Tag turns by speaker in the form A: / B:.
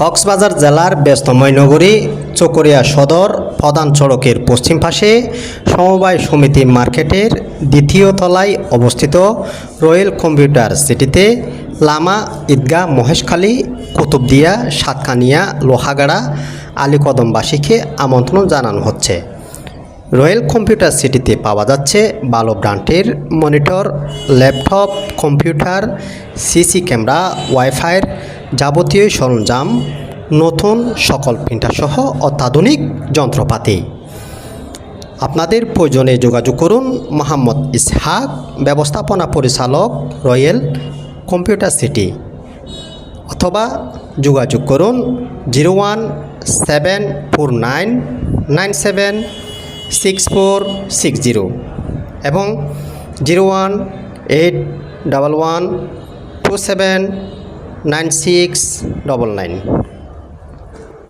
A: কক্সবাজার জেলার ব্যস্তময় নগরী চকরিয়া সদর প্রধান সড়কের পশ্চিম পাশে সমবায় সমিতি মার্কেটের দ্বিতীয় তলায় অবস্থিত রয়্যাল কম্পিউটার সিটিতে লামা ঈদগাহ মহেশখালী, কুতুবদিয়া, সাতকানিয়া, লোহাগাড়া, আলীকদমবাসীকে আমন্ত্রণ জানানো হচ্ছে। রয়্যাল কম্পিউটার সিটিতে পাওয়া যাচ্ছে ভালো ব্র্যান্ডের monitor, laptop, computer, CC camera ওয়াইফাইয়ের যাবতীয় সরঞ্জাম, নতুন সকল প্রিন্টারসহ অত্যাধুনিক যন্ত্রপাতি। আপনাদের প্রয়োজনে যোগাযোগ করুন মোহাম্মদ ইসহাক, ব্যবস্থাপনা পরিচালক রয়্যাল কম্পিউটার সিটি, অথবা যোগাযোগ করুন zero one seven four nine nine seven six four six zero এবং zero one eight double one two seven nine six double nine